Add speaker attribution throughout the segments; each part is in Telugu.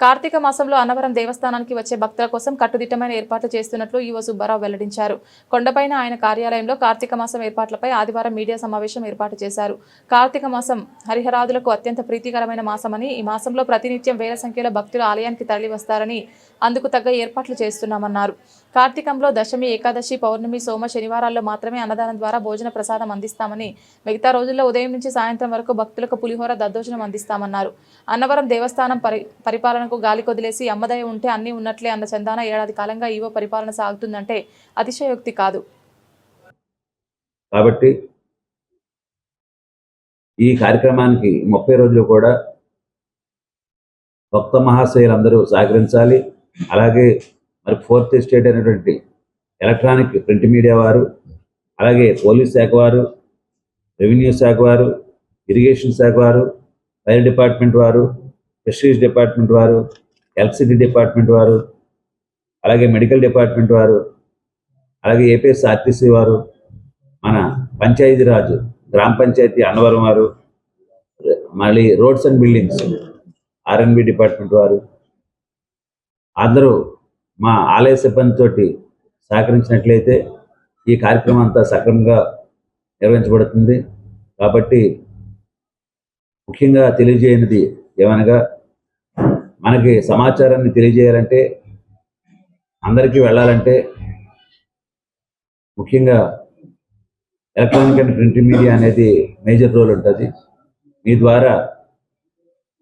Speaker 1: కార్తీక మాసంలో అన్నవరం దేవస్థానానికి వచ్చే భక్తుల కోసం కట్టుదిట్టమైన ఏర్పాట్లు చేస్తున్నట్లు ఈవో సుబ్బారావు వెల్లడించారు. కొండపైన ఆయన కార్యాలయంలో కార్తీక మాసం ఏర్పాట్లపై ఆదివారం మీడియా సమావేశం ఏర్పాటు చేశారు. కార్తీక మాసం హరిహరాదులకు అత్యంత ప్రీతికరమైన మాసమని ఈ మాసంలో ప్రతినిత్యం వేల సంఖ్యలో భక్తులు ఆలయానికి తరలి వస్తారని అందుకు తగ్గ ఏర్పాట్లు చేస్తున్నామన్నారు. కార్తీకంలో దశమి ఏకాదశి పౌర్ణమి సోమ శనివారాల్లో మాత్రమే అన్నదానం ద్వారా భోజన ప్రసాదం అందిస్తామని మిగతా రోజుల్లో ఉదయం నుంచి సాయంత్రం వరకు భక్తులకు పులిహోర దద్దోజనం అందిస్తామన్నారు. అన్నవరం దేవస్థానం పరి పరిపాలన పరిపాలనకు గాలి కొదిలేసి అమ్మదయ ఉంటే అన్నీ ఉన్నట్లే అన్న చందాన ఏడాది కాలంగా ఈవో పరిపాలన సాగుతుందంటే అతిశయోక్తి కాదు.
Speaker 2: కాబట్టి ఈ కార్యక్రమానికి ముప్పై రోజులు కూడా భక్త మహాశయులందరూ సహకరించాలి. అలాగే మరి ఫోర్త్ స్టేట్ అయినటువంటి ఎలక్ట్రానిక్ ప్రింట్ మీడియా వారు అలాగే పోలీస్ శాఖ వారు రెవెన్యూ శాఖ వారు ఇరిగేషన్ శాఖ వారు ఫైర్ డిపార్ట్మెంట్ వారు ఫిషరీస్ డిపార్ట్మెంట్ వారు ఎలక్ట్రిసిటీ డిపార్ట్మెంట్ వారు అలాగే మెడికల్ డిపార్ట్మెంట్ వారు అలాగే ఏపీఎస్ఆర్టీసీ వారు మన పంచాయతీరాజ్ గ్రామ పంచాయతీ అన్నవరం వారు మళ్ళీ roads and buildings R N B department వారు అందరూ మా ఆలయ సిబ్బందితో సహకరించినట్లయితే ఈ కార్యక్రమం అంతా సక్రమంగా నిర్వహించబడుతుంది. కాబట్టి ముఖ్యంగా తెలియజేయనిది ఏమనగా మనకి సమాచారాన్ని తెలియజేయాలంటే అందరికీ వెళ్ళాలంటే ముఖ్యంగా ఎలక్ట్రానిక్ అండ్ ప్రింట్ మీడియా అనేది మేజర్ రోల్ ఉంటుంది. మీ ద్వారా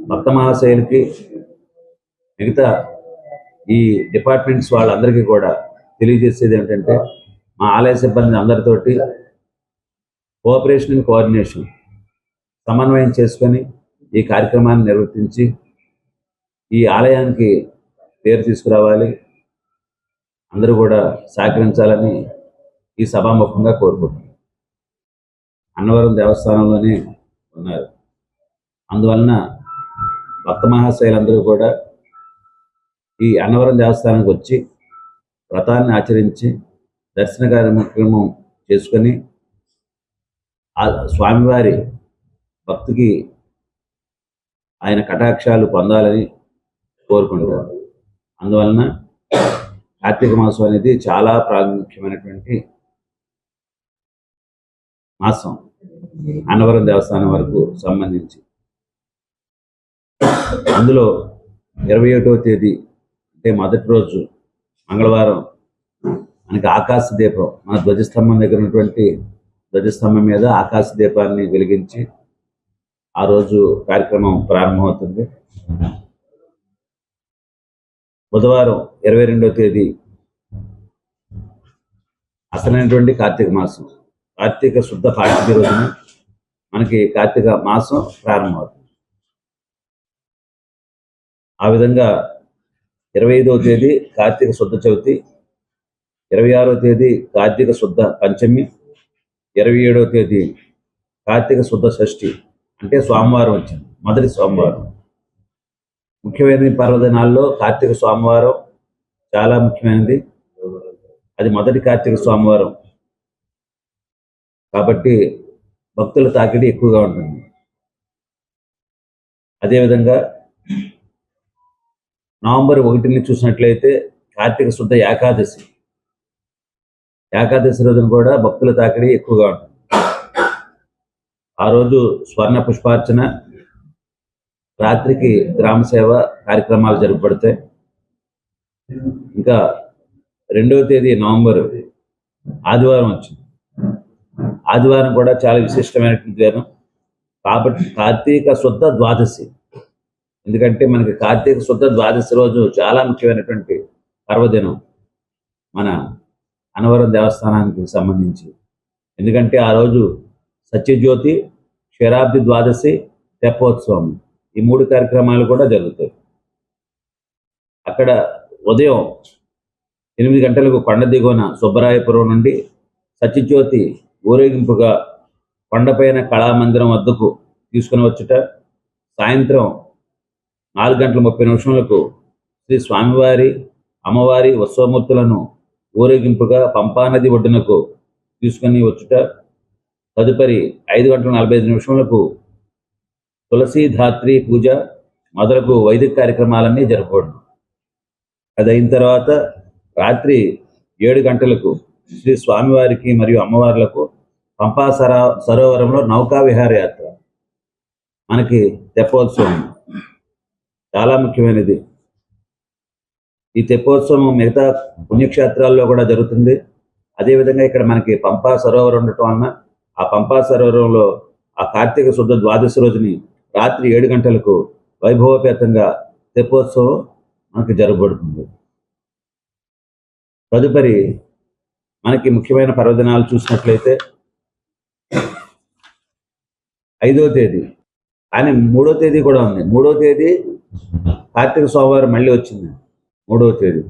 Speaker 2: భక్త మహాశయులకి మిగతా ఈ డిపార్ట్మెంట్స్ వాళ్ళందరికీ కూడా తెలియజేసేది ఏంటంటే మా ఆలయ సిబ్బంది అందరితోటి కోఆపరేషన్ అండ్ కోఆర్డినేషన్ సమన్వయం చేసుకొని ఈ కార్యక్రమాన్ని నిర్వర్తించి ఈ ఆలయానికి పేరు తీసుకురావాలి. అందరూ కూడా సహకరించాలని ఈ సభాముఖంగా కోరుకుంటున్నాను అన్నవరం దేవస్థానంలోనే ఉన్నారు. అందువలన భక్త మహాశైలందరూ కూడా ఈ అన్నవరం దేవస్థానానికి వచ్చి వ్రతాన్ని ఆచరించి దర్శన కార్యక్రమం చేసుకొని ఆ స్వామివారి భక్తికి ఆయన కటాక్షాలు పొందాలని కోరుకుంటారు. అందువలన కార్తీక మాసం అనేది చాలా ప్రాముఖ్యమైనటువంటి మాసం. అన్నవరం దేవస్థానం వరకు సంబంధించి. అందులో ఇరవై ఒకటో తేదీ అంటే మొదటి రోజు మంగళవారం మనకి ఆకాశ దీపం మన ధ్వజస్తంభం దగ్గర ఉన్నటువంటి ధ్వజస్తంభం మీద ఆకాశ దీపాన్ని వెలిగించి ఆ రోజు కార్యక్రమం ప్రారంభమవుతుంది. బుధవారం ఇరవై రెండవ తేదీ అసలైనటువంటి కార్తీక మాసం. కార్తీక శుద్ధ పాఠ్య రోజున మనకి కార్తీక మాసం ప్రారంభమవుతుంది. ఆ విధంగా ఇరవై ఐదవ తేదీ కార్తీక శుద్ధ చవితి ఇరవై ఆరో తేదీ కార్తీక శుద్ధ పంచమి ఇరవై ఏడవ తేదీ కార్తీక శుద్ధ షష్ఠి అంటే సోమవారం వచ్చింది మొదటి సోమవారం. ముఖ్యమైన పర్వదినాల్లో కార్తీక సోమవారం చాలా ముఖ్యమైనది. అది మొదటి కార్తీక సోమవారం కాబట్టి భక్తుల తాకిడి ఎక్కువగా ఉంటుంది. అదేవిధంగా నవంబర్ ఒకటిని చూసినట్లయితే కార్తీక శుద్ధ ఏకాదశి. ఏకాదశి రోజున కూడా భక్తుల తాకిడి ఎక్కువగా ఉంటుంది. ఆ రోజు స్వర్ణ పుష్పార్చన రాత్రికి గ్రామ సేవ కార్యక్రమాలు జరపబడతాయి. ఇంకా రెండవ తేదీ నవంబర్ ఆదివారం వచ్చింది. ఆదివారం కూడా చాలా విశిష్టమైనటువంటి దినం. కాబట్టి కార్తీక శుద్ధ ద్వాదశి. ఎందుకంటే మనకి కార్తీక శుద్ధ ద్వాదశి రోజు చాలా ముఖ్యమైనటువంటి పర్వదినం మన అనవరం దేవస్థానానికి సంబంధించి. ఎందుకంటే ఆ రోజు సత్యజ్యోతి క్షీరాబ్ది ద్వాదశి తెప్పోత్సవం. ఈ మూడు కార్యక్రమాలు కూడా జరుగుతాయి. అక్కడ ఉదయం ఎనిమిది గంటలకు కొండ దిగువన సుబ్బరాయపురం నుండి సత్యజ్యోతి ఊరేగింపుగా కొండపైన కళామందిరం వద్దకు తీసుకుని వచ్చుట సాయంత్రం నాలుగు గంటల ముప్పై నిమిషములకు శ్రీ స్వామివారి అమ్మవారి ఉత్సవమూర్తులను ఊరేగింపుగా పంపానది ఒడ్డునకు తీసుకుని వచ్చుట తదుపరి ఐదు గంటల నలభై ఐదు నిమిషములకు తులసీధాత్రి పూజ మొదలగు వైదిక కార్యక్రమాలన్నీ జరపబడును అది అయిన తర్వాత రాత్రి ఏడు గంటలకు శ్రీ స్వామివారికి మరియు అమ్మవార్లకు పంపా సరా సరోవరంలో నౌకా విహారయాత్ర మనకి తెప్పోత్సవం చాలా ముఖ్యమైనది. ఈ తెప్పోత్సవం మిగతా పుణ్యక్షేత్రాల్లో కూడా జరుగుతుంది. అదేవిధంగా ఇక్కడ మనకి పంపా సరోవరం ఉండటం వలన ఆ పంపా సరోవరంలో ఆ కార్తీక శుద్ధ ద్వాదశి రోజుని రాత్రి ఏడు గంటలకు వైభవపేతంగా తెప్పోత్సవం మనకి జరగబడుతుంది. తదుపరి మనకి ముఖ్యమైన పర్వదినాలు చూసినట్లయితే ఐదో తేదీ. కానీ మూడో తేదీ కూడా ఉంది. మూడో తేదీ కార్తీక సోమవారం మళ్ళీ వచ్చింది. మూడవ తేదీ.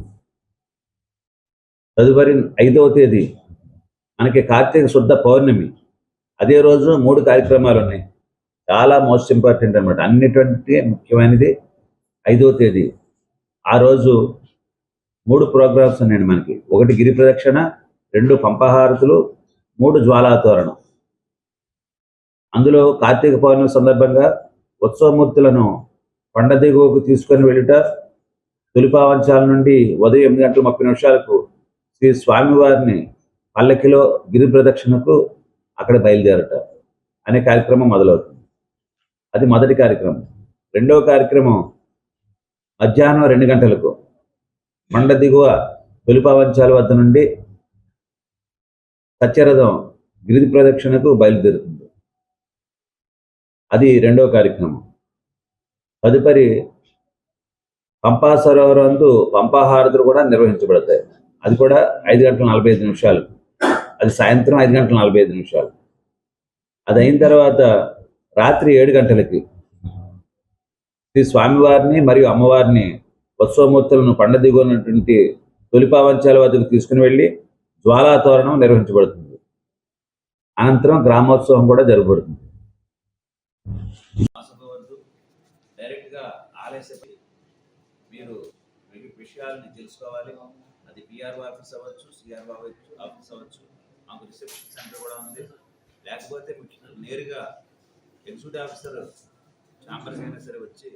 Speaker 2: తదుపరి ఐదవ తేదీ మనకి కార్తీక శుద్ధ పౌర్ణమి. అదే రోజు మూడు కార్యక్రమాలు ఉన్నాయి. చాలా మోస్ట్ ఇంపార్టెంట్ అనమాట అన్నిటువంటి ముఖ్యమైనది ఐదవ తేదీ. ఆ రోజు మూడు ప్రోగ్రామ్స్ ఉన్నాయండి మనకి. ఒకటి గిరి ప్రదక్షిణ రెండు పంపహారతులు మూడు జ్వాలాతోరణం. అందులో కార్తీక పౌర్ణమి సందర్భంగా ఉత్సవమూర్తులను కొండ దిగువకు తీసుకొని వెళ్ళుట తొలిపావంచాల నుండి ఉదయం ఎనిమిది గంటల ముప్పై నిమిషాలకు శ్రీ స్వామివారిని పల్లకిలో గిరి ప్రదక్షిణకు అక్కడ బయలుదేరట. అనే కార్యక్రమం మొదలవుతుంది. అది మొదటి కార్యక్రమం. రెండవ కార్యక్రమం మధ్యాహ్నం రెండు గంటలకు. కొండ దిగువ తొలిపావంచాల వద్ద నుండి సత్యరథం గిరి ప్రదక్షిణకు బయలుదేరుతుంది. అది రెండవ కార్యక్రమం. తదుపరి పంపా సరోవరందు పంపాహారతులు కూడా నిర్వహించబడతాయి. అది కూడా ఐదు గంటల నలభై ఐదు నిమిషాలు. అది సాయంత్రం ఐదు గంటల నలభై ఐదు నిమిషాలు. అది అయిన తర్వాత రాత్రి ఏడు గంటలకి శ్రీ స్వామివారిని మరియు అమ్మవారిని ఉత్సవమూర్తులను పండ దిగున్నటువంటి తొలిపావంచాల వద్దకు తీసుకుని వెళ్ళి జ్వాలాతోరణం నిర్వహించబడుతుంది. అనంతరం గ్రామోత్సవం కూడా జరగబడుతుంది. డైరెక్ట్గా ఆలస్యపై మీరు విషయాలని తెలుసుకోవాలి. అది పిఆర్ ఆఫీస్ అవ్వచ్చు సిఆర్ఓ అవ్వచ్చు ఆఫీస్ అవ్వచ్చు మాకు రిసెప్షన్ సెంటర్ కూడా ఉంది. లేకపోతే మీకు నేరుగా ఎగ్జిక్యూటివ్ ఆఫీసర్ ఛాంబర్స్ అయినా సరే వచ్చి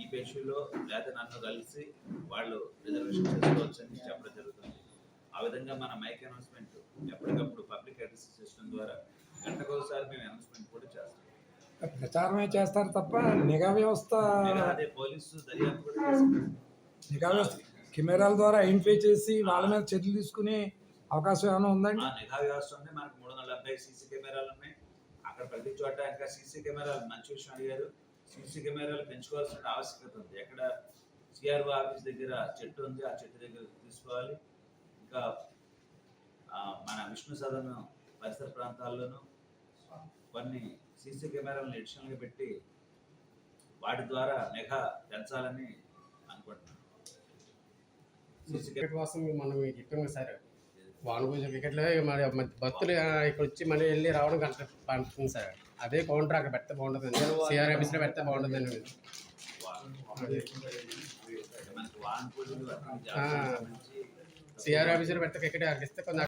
Speaker 2: ఈ పేషీలో లేదా నన్ను కలిసి వాళ్ళు రిజర్వేషన్ చేసుకోవచ్చు అని చెప్పడం జరుగుతుంది. ఆ విధంగా మన మైక్ అనౌన్స్మెంట్ ఎప్పటికప్పుడు పబ్లిక్ అడ్రస్ సిస్టమ్ ద్వారా గంటకోసారి మేము అనౌన్స్మెంట్ కూడా చేస్తాం.
Speaker 3: ప్రచారమే చేస్తారు తప్ప నిఘా వ్యవస్థ
Speaker 2: అదే పోలీసు దర్యాప్తు కూడా చేస్తాం
Speaker 3: నిఘా వ్యవస్థ కెమెరాల ద్వారా ఐడెంటిఫై చేసి వాళ్ళ మీద చర్యలు తీసుకునే అవకాశం ఏమైనా ఉందండి?
Speaker 2: నిఘా వ్యవస్థ ఉంది. మనకు మూడు వందల డెబ్బై సీసీ కెమెరాలు ఉన్నాయి. అక్కడ ప్రతి చోట ఇంకా సీసీ కెమెరాలు మంచి విషయం అడిగారు సీసీ కెమెరాలు పెంచుకోవాల్సిన ఆవశ్యకత ఉంది. ఎక్కడ సిఆర్ఓ ఆఫీస్ దగ్గర చెట్టు ఉంది ఆ చెట్టు దగ్గర తీసుకోవాలి. ఇంకా మన విష్ణు సదన్ పరిసర ప్రాంతాల్లోనూ కొన్ని సీసీ కెమెరాలను ఎడిషనల్గా పెట్టి వాటి ద్వారా నిఘా పెంచాలని అనుకుంటున్నాను
Speaker 4: కోసం మనం చెప్పాము సార్. సార్ వానుభూజ క్రికెట్లో మరి భక్తులు ఇక్కడ వచ్చి మళ్ళీ వెళ్ళి రావడం గంట సార్ అదే కౌంటర్ అక్కడ పెడితే బాగుంటుంది సిఆర్ ఆఫీస్లో పెడితే బాగుంటుంది అండి ఆ. సిఆర్ ఆఫీస్లో పెడితే క్రికెట్ అక్కడ ఇస్తే కొంచెం